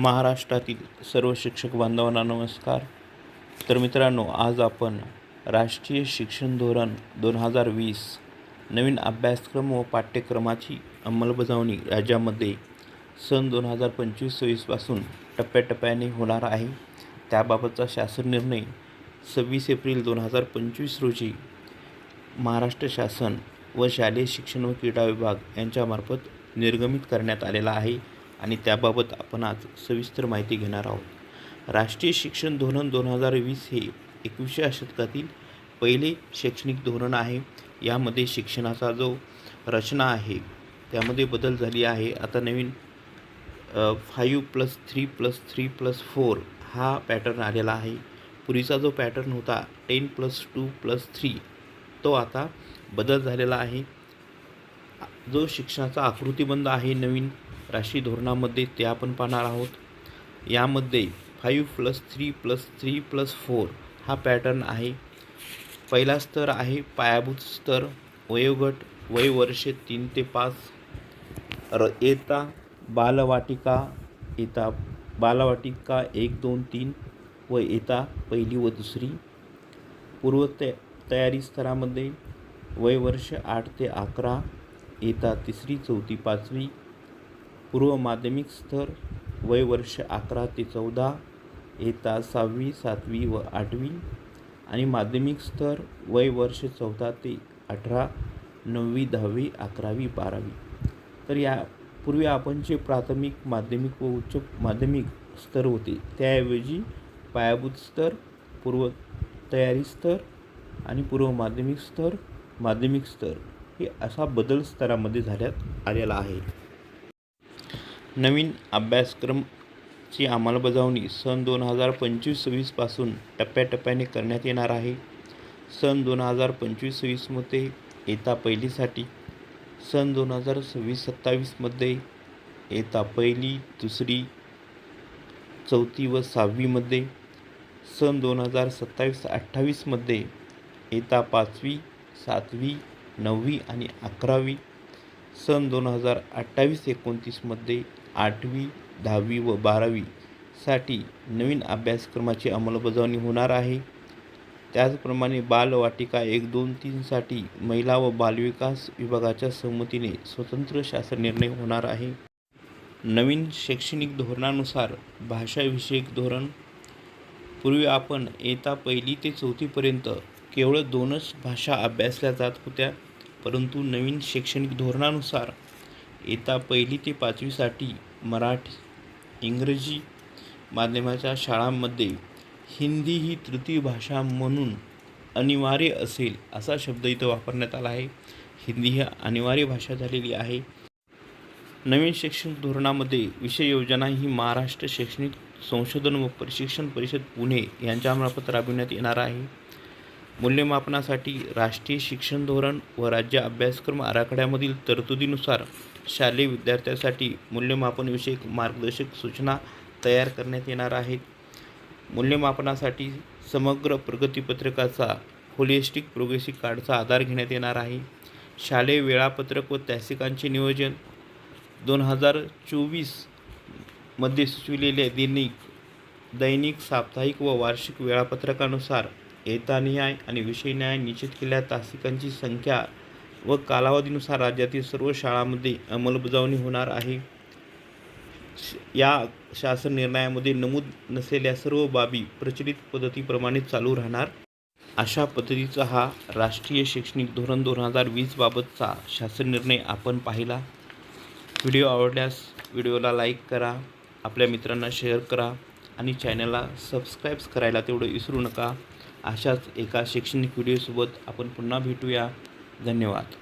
महाराष्ट्रातील सर्व शिक्षक बांधवांना नमस्कार. तर मित्रांनो आज आपण राष्ट्रीय शिक्षण धोरण दोन हजार वीस नवीन अभ्यासक्रम व पाठ्यक्रमाची अंमलबजावणी राज्यामध्ये सन दोन हजार पंचवीस सव्वीसपासून टप्प्याटप्प्याने होणार आहे. त्याबाबतचा शासन निर्णय सव्वीस एप्रिल दोन हजार पंचवीस रोजी महाराष्ट्र शासन व शालेय शिक्षण व क्रीडा विभाग यांच्यामार्फत निर्गमित करण्यात आलेला आहे. आणि त्याबाबत आपण आज सविस्तर माहिती घेणार आहोत. राष्ट्रीय शिक्षण धोरण दोन हजार वीस हे एकविसव्या शतकातील पहिले शैक्षणिक धोरण आहे. यामध्ये शिक्षणाचा जो रचना आहे त्यामध्ये बदल झाली आहे. आता नवीन five plus three plus three plus four हा पॅटर्न आलेला आहे. पूर्वीचा जो पॅटर्न होता ten plus two plus three तो आता बदल झालेला आहे. जो शिक्षणाचा आकृतिबंध आहे नवीन राशी धोरणामध्ये ते आपण पाहणार आहोत. यामध्ये five plus three plus three plus four हा पॅटर्न आहे. पहिला स्तर आहे पायाभूत स्तर वयोगट वयवर्षे तीन ते पाच. र येता बालवाटिका येता बालवाटिका एक दोन तीन व येता पहिली व दुसरी. पूर्व तयारी स्तरामध्ये वयवर्ष आठ ते अकरा येता तिसरी चौथी पाचवी पूर्व माध्यमिक स्तर वयवर्ष अकरा ते चौदा येता सहावी सातवी व आठवी आणि माध्यमिक स्तर वयवर्ष चौदा ते अठरा नववी दहावी अकरावी बारावी. तर या पूर्वी आपण जे प्राथमिक माध्यमिक व उच्च माध्यमिक स्तर होते त्याऐवजी पायाभूत स्तर पूर्व तयारी स्तर आणि पूर्व माध्यमिक स्तर माध्यमिक स्तर हे असा बदल स्तरामध्ये झाल्यात आलेला आहे. नवीन अभ्यासक्रमची अंमलबजावणी सन दोन हजार पंचवीस सव्वीसपासून टप्प्याटप्प्याने करण्यात येणार आहे. सन दोन हजार पंचवीस सव्वीसमध्ये येता पहिलीसाठी सन दोन हजार सव्वीस सत्तावीसमध्ये येता पहिली दुसरी चौथी व सहावीमध्ये सन दोन हजार सत्तावीस अठ्ठावीसमध्ये येता पाचवी सातवी नववी आणि अकरावी सन दोन हजार अठ्ठावीस एकोणतीसमध्ये आठवी दहावी व बारावीसाठी नवीन अभ्यासक्रमाची अंमलबजावणी होणार आहे. त्याचप्रमाणे बालवाटिका एक दोन तीनसाठी महिला व बालविकास विभागाच्या संमतीने स्वतंत्र शासन निर्णय होणार आहे. नवीन शैक्षणिक धोरणानुसार भाषाविषयक धोरण. पूर्वी आपण येता पहिली ते चौथीपर्यंत केवळ दोनच भाषा अभ्यासल्या जात होत्या परंतु नवीन शैक्षणिक धोरणानुसार येता पहिली ते पाचवीसाठी मराठी इंग्रजी माध्यमाच्या शाळांमध्ये हिंदी ही तृतीय भाषा म्हणून अनिवार्य असेल असा शब्द इथं वापरण्यात आला आहे. हिंदी ही अनिवार्य भाषा झालेली आहे. नवीन शैक्षणिक धोरणामध्ये विषय योजना ही महाराष्ट्र शैक्षणिक संशोधन व प्रशिक्षण परिषद पुणे यांच्यामार्फत राबविण्यात येणार आहे. मूल्यमापनासाठी राष्ट्रीय शिक्षण धोरण व राज्य अभ्यासक्रम आराखड्यामधील तरतुदीनुसार शालेय विद्यार्थ्यांसाठी मूल्यमापनविषयक मार्गदर्शक सूचना तयार करण्यात येणार आहेत. मूल्यमापनासाठी समग्र प्रगतीपत्रकाचा होलिस्टिक प्रोग्रेसिव्ह कार्डचा आधार घेण्यात येणार आहे. शालेय वेळापत्रक व तासिकांचे नियोजन. दोन हजार चोवीसमध्ये सुचविलेले दैनिक दैनिक साप्ताहिक व वार्षिक वेळापत्रकानुसार येतानिहाय आणि विषयन्याय निश्चित केलेल्या तासिकांची संख्या व कालावधीनुसार राज्यातील सर्व शाळांमध्ये अंमलबजावणी होणार आहे. या शासन निर्णयामध्ये नमूद नसलेल्या सर्व बाबी प्रचलित पद्धतीप्रमाणे चालू राहणार. अशा पद्धतीचा हा राष्ट्रीय शैक्षणिक धोरण दोन हजार वीसबाबतचा शासन निर्णय आपण पाहिला. व्हिडिओ आवडल्यास व्हिडिओला लाईक करा आपल्या मित्रांना शेअर करा आणि चॅनलला सबस्क्राईब्स करायला तेवढं विसरू नका. अशाच एका शैक्षणिक व्हिडिओसोबत आपण पुन्हा भेटूया. धन्यवाद